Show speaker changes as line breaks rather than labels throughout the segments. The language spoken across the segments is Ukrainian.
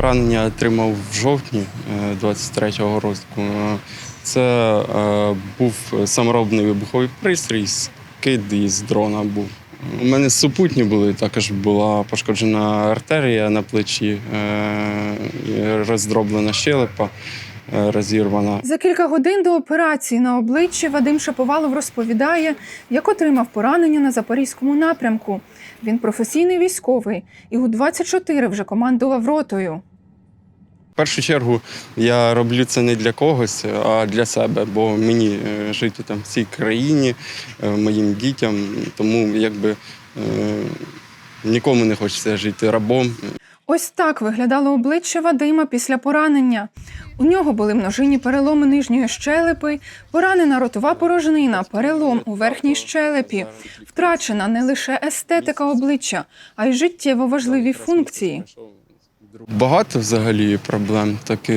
поранення отримав в жовтні 23-го року. Е, Це е, був саморобний вибуховий пристрій, скид із дрона був. У мене супутні були, також була пошкоджена артерія на плечі, е, роздроблена щелепа, розірвана.
За кілька годин до операції на обличчі Вадим Шаповалов розповідає, як отримав поранення на запорізькому напрямку. Він професійний військовий і у 24 вже командував ротою.
Першу чергу я роблю це не для когось, а для себе, бо мені е, жити там в цій країні, е, моїм дітям, тому якби е, нікому не хочеться жити рабом.
Ось так виглядало обличчя Вадима після поранення. У нього були множинні переломи нижньої щелепи, поранена ротова порожнина, перелом у верхній щелепі, втрачена не лише естетика обличчя, а й життєво важливі функції.
Багато взагалі проблем, так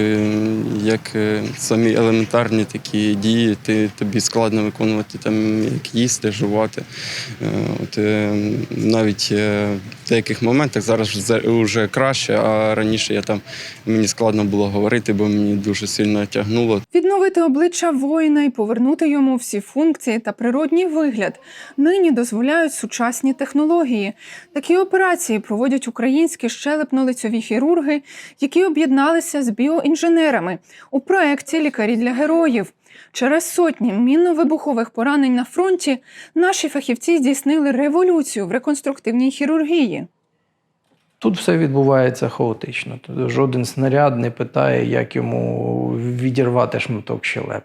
як е, самі елементарні такі дії, ти, тобі складно виконувати там, як їсти, жувати. Е, От, е, навіть деяких моментах зараз вже краще, а раніше я там мені складно було говорити, бо мені дуже сильно тягнуло.
Відновити обличчя воїна і повернути йому всі функції та природній вигляд нині дозволяють сучасні технології. Такі операції проводять українські щелепно-лицьові хірурги, які об'єдналися з біоінженерами у проєкті Лікарі для героїв. Через сотні мінно-вибухових поранень на фронті наші фахівці здійснили революцію в реконструктивній хірургії.
Тут все відбувається хаотично. Жоден снаряд не питає, як йому відірвати шматок щелеп.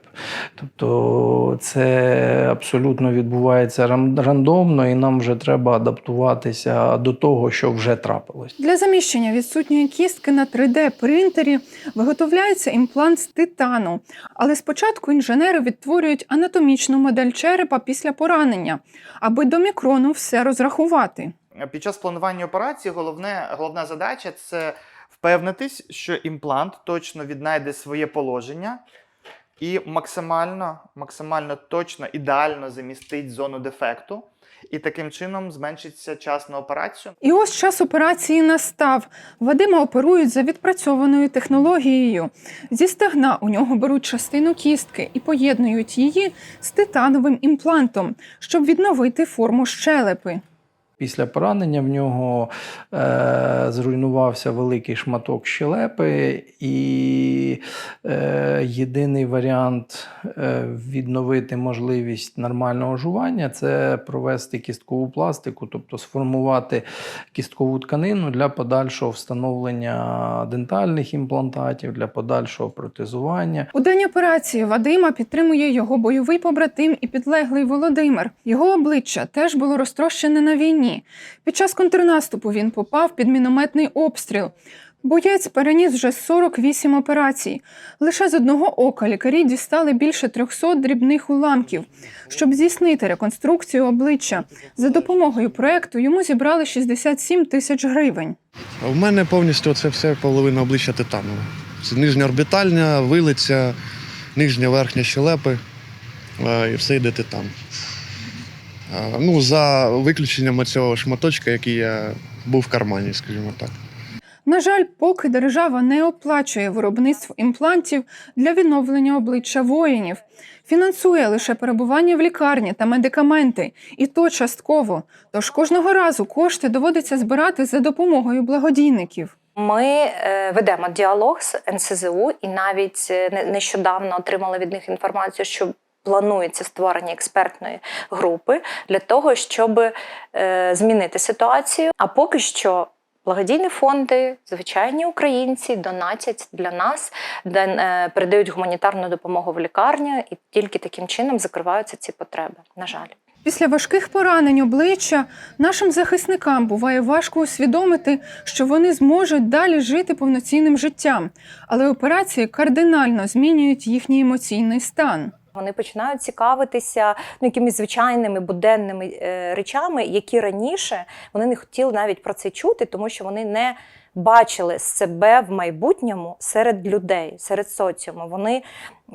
Тобто це абсолютно відбувається рандомно, і нам вже треба адаптуватися до того, що вже трапилось.
Для заміщення відсутньої кістки на 3D-принтері виготовляється імплант з титану. Але спочатку інженери відтворюють анатомічну модель черепа після поранення, аби до мікрону все розрахувати.
Під час планування операції головне, головна задача це впевнитись, що імплант точно віднайде своє положення і максимально, максимально точно, ідеально замістить зону дефекту. І таким чином зменшиться час на операцію.
І ось час операції настав. Вадима оперують за відпрацьованою технологією. Зі стегна у нього беруть частину кістки і поєднують її з титановим імплантом, щоб відновити форму щелепи.
Після поранення в нього е, зруйнувався великий шматок щелепи, і е, єдиний варіант е, відновити можливість нормального жування це провести кісткову пластику, тобто сформувати кісткову тканину для подальшого встановлення дентальних імплантатів, для подальшого протезування.
У день операції Вадима підтримує його бойовий побратим і підлеглий Володимир. Його обличчя теж було розтрощене на війні. Під час контрнаступу він попав під мінометний обстріл. Боєць переніс вже 48 операцій. Лише з одного ока лікарі дістали більше 300 дрібних уламків. Щоб здійснити реконструкцію обличчя, за допомогою проекту йому зібрали 67 тисяч гривень.
В мене повністю це все половина обличчя титанове. Це нижня орбітальня, вилиця, нижня верхня щелепи і все йде титан. Ну, за виключенням цього шматочка, який я був в кармані, скажімо так.
На жаль, поки держава не оплачує виробництво імплантів для відновлення обличчя воїнів, фінансує лише перебування в лікарні та медикаменти, і то частково. Тож кожного разу кошти доводиться збирати за допомогою благодійників.
Ми е, ведемо діалог з НСЗУ і навіть е, не- нещодавно отримали від них інформацію, що планується створення експертної групи для того, щоб е, змінити ситуацію. А поки що. Благодійні фонди, звичайні українці донатять для нас, е, передають гуманітарну допомогу в лікарню, і тільки таким чином закриваються ці потреби. На жаль.
Після важких поранень обличчя нашим захисникам буває важко усвідомити, що вони зможуть далі жити повноцінним життям, але операції кардинально змінюють їхній емоційний стан.
Вони починають цікавитися ну, якимись звичайними буденними е, речами, які раніше вони не хотіли навіть про це чути, тому що вони не бачили себе в майбутньому серед людей, серед соціуму. Вони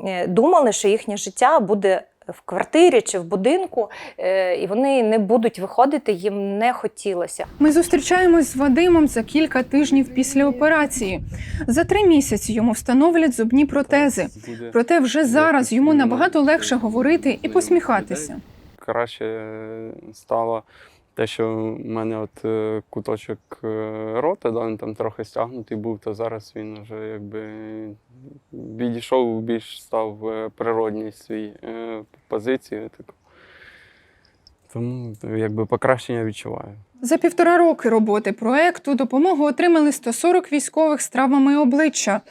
е, думали, що їхнє життя буде в квартирі чи в будинку, е, і вони не будуть виходити, їм не хотілося.
Ми зустрічаємось з Вадимом за кілька тижнів після операції. За три місяці йому встановлять зубні протези. Проте вже зараз йому набагато легше говорити і посміхатися.
краще стало те, що в мене от е, куточок е, рота, да, він там трохи стягнутий був, то зараз він вже якби відійшов, більш став природній свій е, позиції. Таку. Тому якби покращення відчуваю.
За півтора роки роботи проекту допомогу отримали 140 військових з травмами обличчя.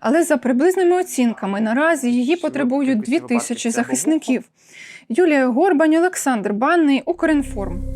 Але за приблизними оцінками наразі її потребують дві тисячі захисників. Юлія Горбань, Олександр Банний, Укрінформ.